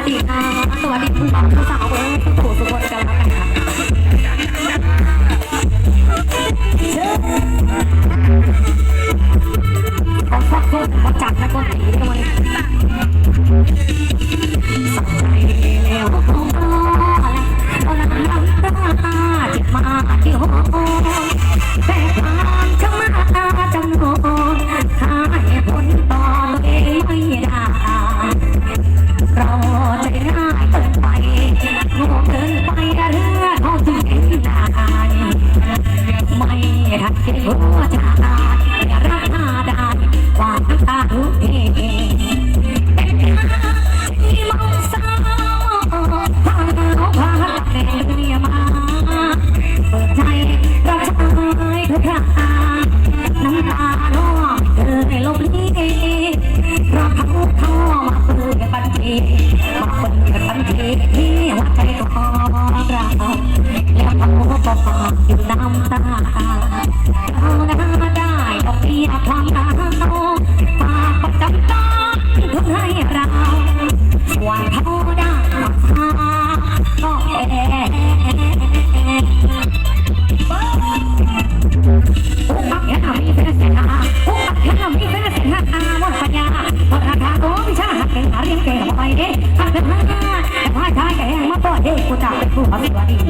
วัสดีค่ะ สวัสดีคุณผู้สาวเอ้ยผู้สุกันแล้วกันค่ะขอฟักคนขอจับนะคนตีด้วย fórmula ตาเอาหน้าได้ออกทีความตาโตากประจำตาเพื่อให้เราส่นเขาได้ตาก็แเก่งหัวไปเด้ถ้าเป็นแม่แต่พ่อชายแก่มาป้อนด้กูจะเปดูวิวดี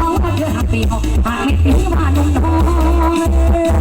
น้องเธอหักปีหอกหากไม่ถึงว่านุ่มน้อย